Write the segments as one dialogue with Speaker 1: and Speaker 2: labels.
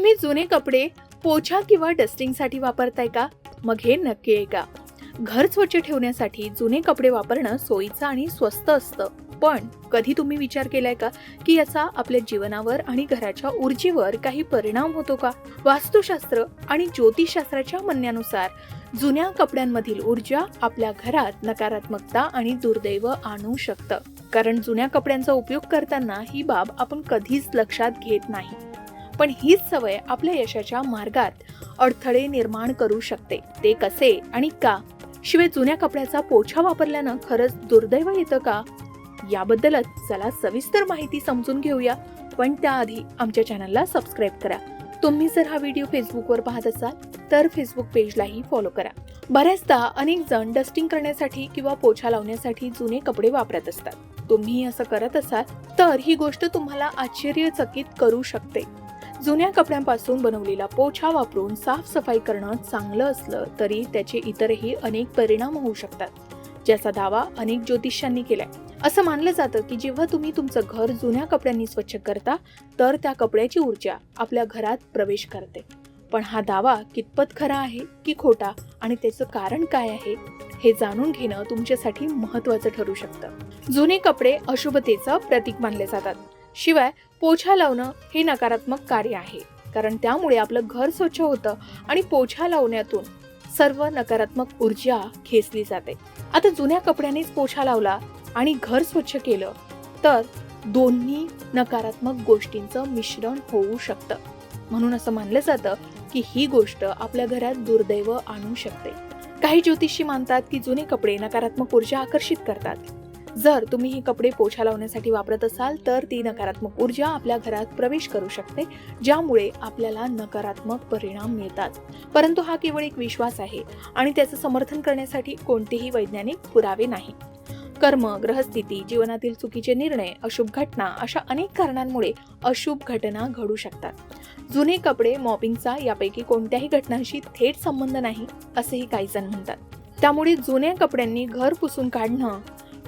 Speaker 1: तुम्ही जुने कपडे पोछा किंवा डस्टिंगसाठी वापरताय का? मग हे नक्की आहे का घर स्वच्छ ठेवण्यासाठी जुने कपडे वापरणं सोयीचं आणि स्वस्त असतं. पण कधी तुम्ही विचार केलाय का की याचा आपल्या जीवनावर आणि घराच्या ऊर्जेवर काही परिणाम होतो का? वास्तुशास्त्र आणि ज्योतिषशास्त्राच्या म्हणण्यानुसार जुन्या कपड्यांमधील ऊर्जा आपल्या घरात नकारात्मकता आणि दुर्दैव आणू शकतं. कारण जुन्या कपड्यांचा उपयोग करताना ही बाब आपण कधीच लक्षात घेत नाही. पण हीच सवय आपल्या यशाच्या मार्गात अडथळे निर्माण करू शकते. ते कसे आणि का? शिवाय जुन्या कपड्याचा पोछा वापरल्यानं खरंच दुर्दैव येतं का? याबद्दलच चला सविस्तर माहिती समजून घेऊया. पण त्याआधी आमच्या चॅनलला सबस्क्राईब करा. तुम्ही जर हा व्हिडिओ फेसबुकवर पाहत असाल तर फेसबुक पेजलाही फॉलो करा. बऱ्याचदा अनेक जण डस्टिंग करण्यासाठी किंवा पोछा लावण्यासाठी जुने कपडे वापरत असतात. तुम्ही असं करत असाल तर ही गोष्ट तुम्हाला आश्चर्यचकित करू शकते. जुन्या कपड्यांपासून बनवलेला पोछा वापरून साफसफाई करणं चांगलं असलं तरी त्याचे इतरही अनेक परिणाम होऊ शकतात ज्याचा दावा अनेक ज्योतिषांनी केलाय. असं मानलं जातं की जेव्हा तुम्ही तुमचं घर जुन्या कपड्यांनी स्वच्छ करता तर त्या कपड्याची ऊर्जा आपल्या घरात प्रवेश करते. पण हा दावा कितपत खरा आहे की खोटा आणि त्याचं कारण काय आहे हे जाणून घेणं तुमच्यासाठी महत्वाचं ठरू शकतं. जुने कपडे अशुभतेचं प्रतीक मानले जातात. शिवाय पोछा लावणं हे नकारात्मक कार्य आहे. कारण त्यामुळे आपलं घर स्वच्छ होतं आणि पोछा लावण्यातून सर्व नकारात्मक ऊर्जा खेचली जाते. आता जुन्या कपड्यानेच पोछा लावला आणि घर स्वच्छ केलं तर दोन्ही नकारात्मक गोष्टींचं मिश्रण होऊ शकतं. म्हणून असं मानलं जातं की ही गोष्ट आपल्या घरात दुर्दैव आणू शकते. काही ज्योतिषी मानतात की जुने कपडे नकारात्मक ऊर्जा आकर्षित करतात. जर तुम्ही हे कपडे पोछा लावण्यासाठी वापरत असाल तर ती नकारात्मक ऊर्जा आपल्या घरात प्रवेश करू शकते ज्यामुळे आपल्याला नकारात्मक परिणाम मिळतात. परंतु हा केवळ एक विश्वास आहे आणि त्याचं समर्थन करण्यासाठी कोणतेही वैज्ञानिक पुरावे नाही. कर्म ग्रहस्थिती जीवनातील चुकीचे निर्णय अशुभ घटना अशा अनेक कारणांमुळे अशुभ घटना घडू शकतात. जुने कपडे मॉपिंगचा यापैकी कोणत्याही घटनांशी थेट संबंध नाही असेही काही जण म्हणतात. त्यामुळे जुन्या कपड्यांनी घर पुसून काढणं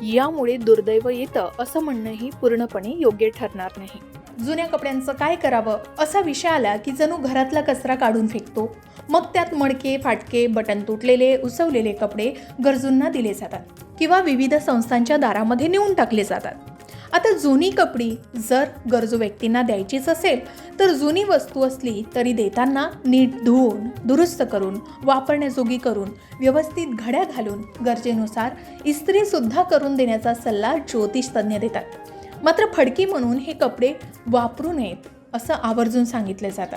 Speaker 1: यामुळे दुर्दैव येतं असं म्हणणंही पूर्णपणे योग्य ठरणार नाही. जुन्या कपड्यांचं काय करावं? असा विषय आला की जणू घरातला कचरा काढून फेकतो. मग त्यात मडके फाटके बटन तुटलेले उसवलेले कपडे गरजूंना दिले जातात किंवा विविध संस्थांच्या दारामध्ये नेऊन टाकले जातात. आता जुनी कपडी जर गरजू व्यक्तींना द्यायचीच असेल तर जुनी वस्तू असली तरी देताना नीट धुवून दुरुस्त करून वापरण्याजोगी करून व्यवस्थित घड्या घालून गरजेनुसार इस्त्रीसुद्धा करून देण्याचा सल्ला ज्योतिषतज्ञ देतात. मात्र फडकी म्हणून हे कपडे वापरू नयेत असं आवर्जून सांगितले जातं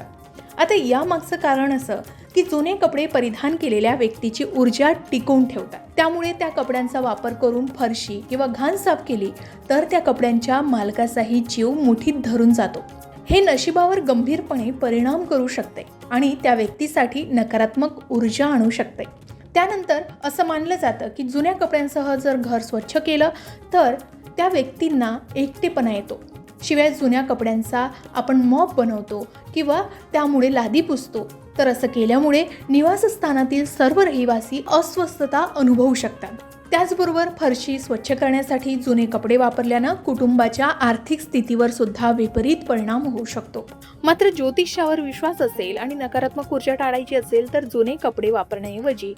Speaker 1: आता यामागचं कारण असं की जुने कपडे परिधान केलेल्या व्यक्तीची ऊर्जा टिकवून ठेवतात. त्यामुळे त्या कपड्यांचा वापर करून फरशी किंवा घाण साफ केली तर त्या कपड्यांच्या मालकाचाही जीव मुठीत धरून जातो. हे नशिबावर गंभीरपणे परिणाम करू शकते आणि त्या व्यक्तीसाठी नकारात्मक ऊर्जा आणू शकते. त्यानंतर असं मानलं जातं की जुन्या कपड्यांसह जर घर स्वच्छ केलं तर त्या व्यक्तींना एकटेपणा येतो. शिवाय जुन्या कपड्यांचा आपण मॉप बनवतो किंवा त्यामुळे लादी पुसतो. तर असं केल्यामुळे निवासस्थानातील सर्व रहिवासी अस्वस्थता अनुभवू शकतात. त्याचबरोबर फरशी स्वच्छ करण्यासाठी जुने कपडे वापरल्यानं कुटुंबाच्या आर्थिक स्थितीवर सुद्धा विपरीत परिणाम होऊ शकतो. मात्र ज्योतिषावर विश्वास असेल आणि नकारात्मक ऊर्जा टाळायची असेल तर जुने कपडे वापरण्याऐवजी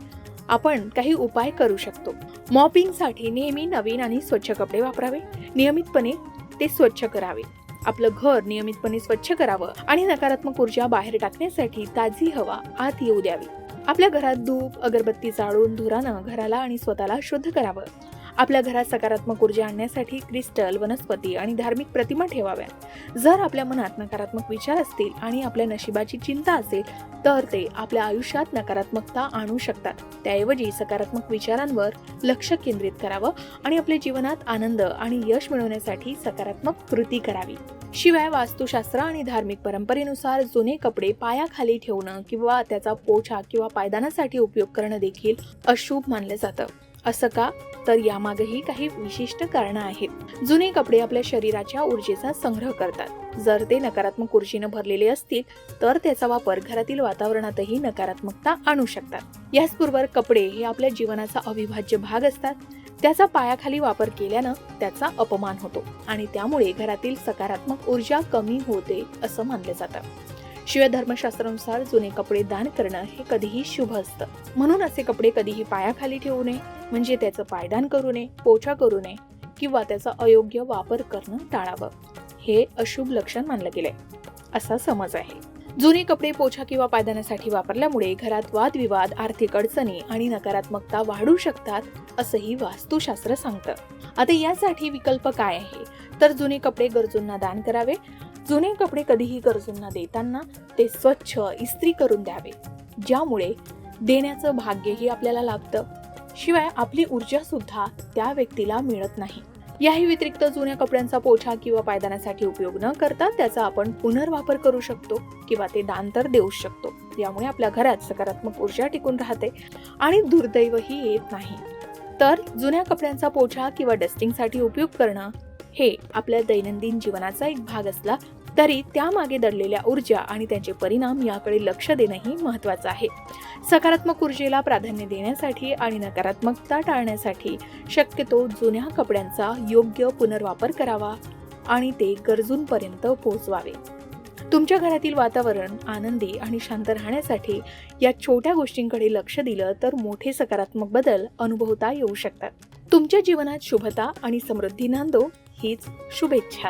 Speaker 1: आपण काही उपाय करू शकतो. मॉपिंगसाठी नेहमी नवीन आणि स्वच्छ कपडे वापरावे. नियमितपणे ते स्वच्छ करावे. आपलं घर नियमितपणे स्वच्छ करावं आणि नकारात्मक ऊर्जा बाहेर टाकण्यासाठी ताजी हवा आत येऊ द्यावी. आपल्या घरात धूप अगरबत्ती जाळून धुरानं घराला आणि स्वतःला शुद्ध करावं. आपल्या घरात सकारात्मक ऊर्जा आणण्यासाठी क्रिस्टल वनस्पती आणि धार्मिक प्रतिमा ठेवाव्या जर आपल्या मनात नकारात्मक विचार असतील आणि आपल्या नशिबाची चिंता असेल तर ते आपल्या आयुष्यात नकारात्मकता आणू शकतात. त्याऐवजी सकारात्मक विचारांवर लक्ष केंद्रित करावं आणि आपल्या जीवनात आनंद आणि यश मिळवण्यासाठी सकारात्मक कृती करावी. शिवाय वास्तुशास्त्र आणि धार्मिक परंपरेनुसार जुने कपडे पायाखाली ठेवणं किंवा त्याचा पोछा किंवा पायदानासाठी उपयोग करणं देखील अशुभ मानलं जातं. असं का? तर यामागेही काही विशिष्ट कारणं आहेत. जुने कपडे आपल्या शरीराच्या ऊर्जेचा संग्रह करतात. जर ते नकारात्मक ऊर्जेनं भरलेले असतील तर त्याचा वापर घरातील वातावरणातही नकारात्मकता आणू शकतात. याचबरोबर कपडे हे आपल्या जीवनाचा अविभाज्य भाग असतात. त्याचा पायाखाली वापर केल्यानं त्याचा अपमान होतो आणि त्यामुळे घरातील सकारात्मक ऊर्जा कमी होते असं मानलं जातं. शिवाय धर्मशास्त्रानुसार जुने कपडे दान करणं हे कधीही शुभ असतं. म्हणून असे कपडे कधीही पायाखाली ठेवू नये. म्हणजे त्याचं पायदान करू नये पोछा करू नये किंवा त्याचा अयोग्य वापर करणं टाळावं. हे अशुभ लक्षण मानलं गेलंय. असा समज आहे. जुने कपडे पोछा किंवा पायदानासाठी वापरल्यामुळे घरात वादविवाद आर्थिक अडचणी आणि नकारात्मकता वाढू शकतात असंही वास्तुशास्त्र सांगतं. आता यासाठी विकल्प काय आहे? तर जुने कपडे गरजूंना दान करावे. जुने कपडे कधीही गरजूंना देताना ते स्वच्छ इस्त्री करून द्यावे. ज्यामुळे देण्याचं भाग्यही आपल्याला लाभतं. शिवाय आपली ऊर्जा सुद्धा त्या व्यक्तीला मिळत नाही. याही व्यतिरिक्त जुन्या कपड्यांचा पोछा किंवा पायदानासाठी उपयोग न करता त्याचा आपण पुनर्वापर करू शकतो किंवा ते दान तर देऊ शकतो. यामुळे आपल्या घरात सकारात्मक ऊर्जा टिकून राहते आणि दुर्दैवही येत नाही. तर जुन्या कपड्यांचा पोछा किंवा डस्टिंगसाठी उपयोग करणं हे आपल्या दैनंदिन जीवनाचा एक भाग असला तरी त्यामागे दडलेल्या ऊर्जा आणि त्यांचे परिणाम याकडे लक्ष देणंही महत्वाचं आहे. सकारात्मक ऊर्जेला प्राधान्य देण्यासाठी आणि नकारात्मकता टाळण्यासाठी शक्यतो जुन्या कपड्यांचा योग्य पुनर्वापर करावा आणि ते गरजूंपर्यंत पोहोचवावे. तुमच्या घरातील वातावरण आनंदी आणि शांत राहण्यासाठी या छोट्या गोष्टींकडे लक्ष दिलं तर मोठे सकारात्मक बदल अनुभवता येऊ शकतात. तुमच्या जीवनात शुभता आणि समृद्धी नांदो हीच शुभेच्छा.